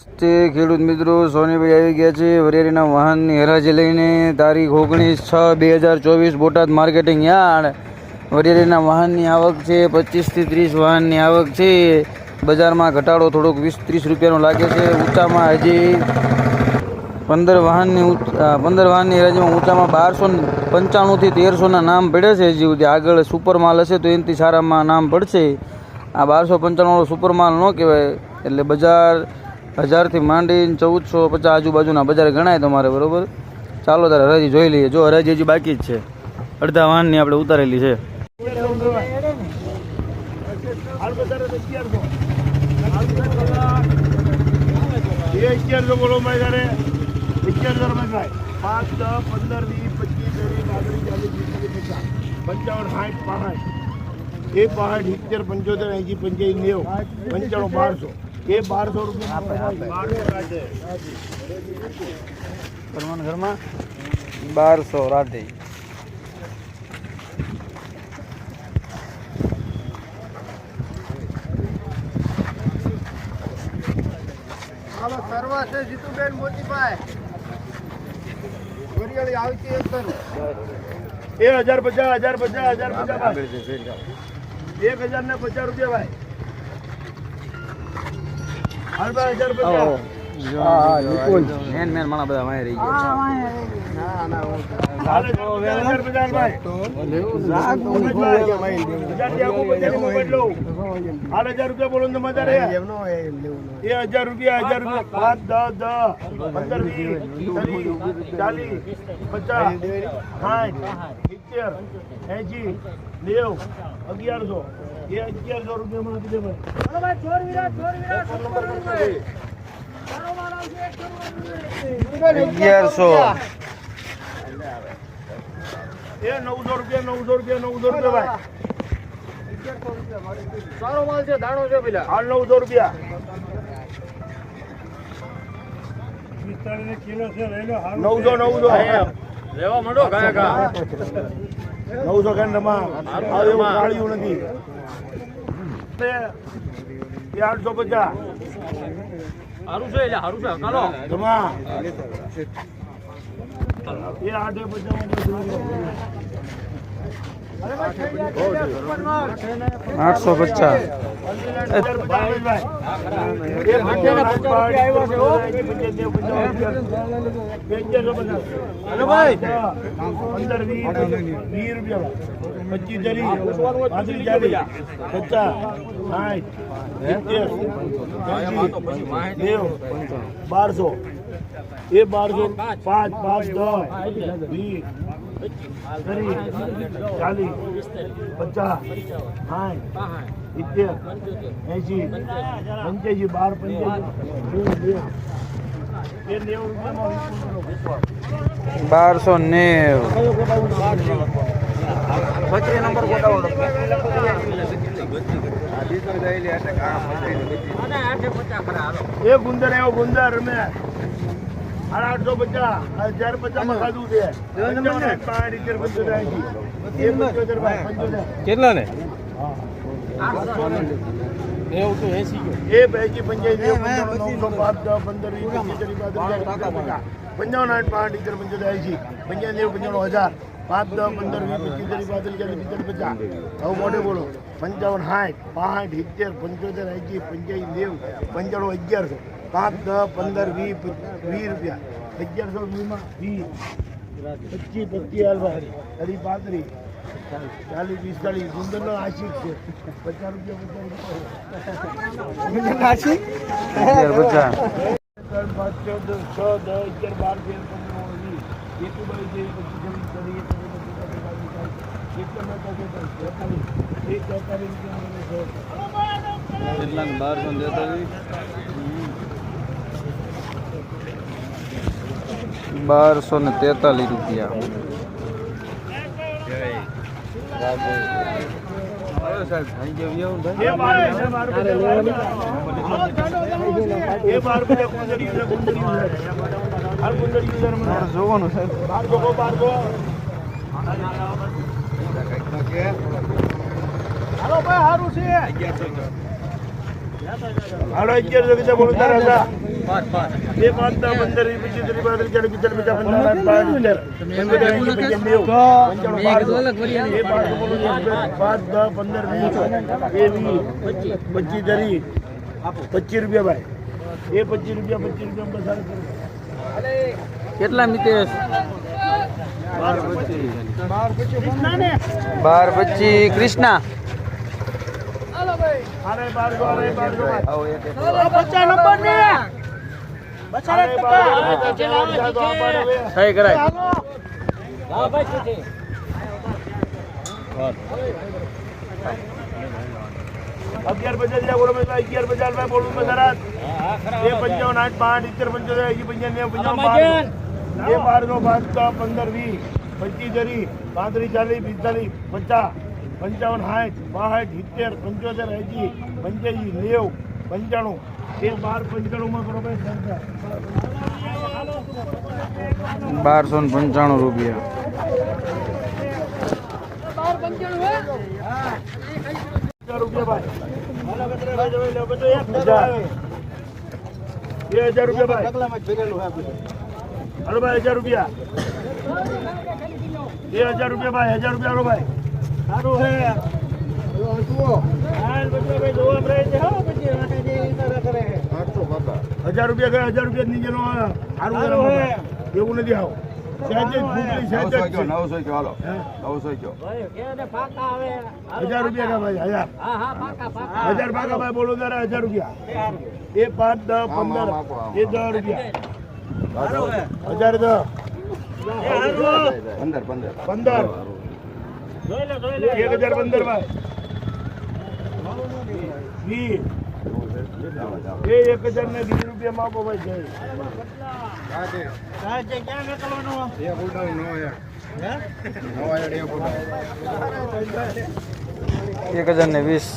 તે ખેડૂત મિત્રો, સોનીભાઈ આવી ગયા છે વરિયાળીના વાહનની હરાજી લઈને. તારીખ ઓગણીસ છ બે હજાર ચોવીસ, બોટાદ માર્કેટિંગ યાર્ડ. વરિયાળીના વાહનની આવક છે પચીસથી ત્રીસ વાહનની આવક છે. બજારમાં ઘટાડો થોડોક વીસ ત્રીસ રૂપિયાનો લાગે છે. ઊંચામાં હજી પંદર વાહનની પંદર વાહનની હરાજીમાં ઊંચામાં બારસો પંચાણુંથી તેરસોના નામ પડે છે. હજી સુધી આગળ સુપર માલ હશે તો એનાથી સારામાં નામ પડશે. આ બારસો પંચાણું સુપર માલ ન કહેવાય. એટલે બજાર હજારથી માંડીને ચૌદસો પચાસ આજુબાજુના બજાર ગણાય તમારે, બરોબર? ચાલો તારે હરાજી જોઈ લઈએ. જો હરાજી હજી બાકી જ છે. અડધા વાહનની આપણે ઉતારેલી છે. પંચાવન સાઠ પાંસઠ પંચોતેર એંસી પંચાવી નેવું. પંચાણું બારસો. એ બારસો રૂપિયા ઘરમાં ઘરમાં? બારસો રાધે. હાલો સર્વા છે જીતુબેન મોતીભાઈ. વરિયાળી આવતી એક એ હજાર પચાસ હજાર પચાસ હજાર પચાસ. એક હજાર ને પચાસ રૂપિયા ભાઈ. હજાર રૂપિયા હજાર રૂપિયા પાંચ દસ દસ પંદર વીસ ચાલીસ પચાસ સાઠ સિત્તેર એંશી નેવું અગિયારસો એ અગિયારસો રૂપિયામાં આપી દે ભાઈ અગિયારસો. એ નવસો રૂપિયા નવસો રૂપિયા નવસો રૂપિયા ભાઈ. સારો માલ છે દાણો છે પેલા. હાલ નવસો રૂપિયા. નવસો નવસો. લેવા માંડો ગાયા ગા નવસો એવું કાળિયું નથી. એ આઠસો પચાસ. હારું છે સારું હારું છે ચાલો રમા એ આઠે પચાસ. આઠસો પચાસ પચીસ ચાલીસ પાંત્રીસ ચાલીસ પચાસ સાઠ બારસો એ બારસો પાંચ પાંચ દસ વીસ ત્રીસ ચાલીસ પચાસ સાઠ સિત્તેર એંશી પંચ્યાસી બાર પંચ્યાસી એ નેવું રૂપિયામાં બારસો નેવ. એ ગુંદર એવો ગુંદર અમે. સાડા આઠસો પચાસ. હજાર પચાસમાં ખાધું છે? પંચાવન કેટલા ને? એવું તો એસી એ પૈકી પંચાયત પંદર વીસ પંચાવન આઠ પાંચ પંચોતેર નેવું પંચાણું હજાર. પાંચ દસ પંદર વીસ પચીસ ત્રીસ પાંત્રીસ પિસ્તાલીસ પચાસ હવે મોટે બોલો. પંચાવન સાઠ પાંઠ સિત્તેર પંચોતેર એસી પંચ્યાસી નેવું પંચાણું અગિયારસો. પાંચ દસ પંદર વીસ વીસ રૂપિયા. અગિયારસો વીસમાં વીસ. પચીસ પચીસ હાલવા. ત્રીસ પાંત્રીસ. ચાલીસ પિસ્તાલીસ. સુંદરનો આશિક છે. પચાસ રૂપિયા પચાસ રૂપિયા. ત્રણ પાંચ ચૌદ છ દસ અગિયાર બાર તેર પંદર વીસ. એકુબાઈ છે પછી જમીન ત્રીસ રૂપિયા બારસો તેતાલીસ બારસો ને તેતાલીસ રૂપિયા. જોવાનું સાહેબ. હાલો ભાઈ સારું છે. હાલો અગિયારસો કીધા બોલો તારા હતા બે પાંચ દસ પંદર પંચાવન સાઠ પાંચ પંચાણું બારસો એ બારસો પાંચ દસ પંદર વીસ એ વીસ. પચીસ. ધરી. પચીસ રૂપિયા ભાઈ. એ પચીસ રૂપિયા પચીસ રૂપિયા બસ. કેટલા મિતેશ? બાર પચીસ કૃષ્ણા? અગિયાર બજાર જ્યાં બોલો અગિયાર ભાઈ બોલું મેં સરાજ એ પંચાવન આઠ પાંચ ઇત્તેર પંચોતેર પંચાવન પંચાવન એ બારનો ભાગ પંદર વીસ પચીસ જરી પાંત્રીસ ચાલીસ પિસ્તાલીસ પચાસ પંચાવન સાઠ બાસઠ સિત્તેર પંચોતેર એસી પંચ્યાસી નેવું પંચાણું. એ બાર પંચાણુંમાં કરો બારસો ને પંચાણું રૂપિયા. હજાર રૂપિયા ભાઈ. બે હજાર રૂપિયા ભાઈ. હલો ભાઈ હજાર રૂપિયા. બે હજાર રૂપિયા ભાઈ હજાર રૂપિયા હલો ભાઈ. સારું હે. હજાર રૂપિયા ગયા હજાર રૂપિયા નીચેનો સારું હે. એવું નથી આવો. હજાર રૂપિયા કા ભાઈ હજાર. હજાર પાકા ભાઈ બોલો તારા હજાર રૂપિયા. એ પાંચ દસ પંદર. એ દસ રૂપિયા. હજાર દસ પંદર પંદર. પંદર. એક હજાર પંદર ભાઈ એ એક હજાર ને વીસ રૂપિયા માપો ભાઈ જય. એક હજાર ને વીસ.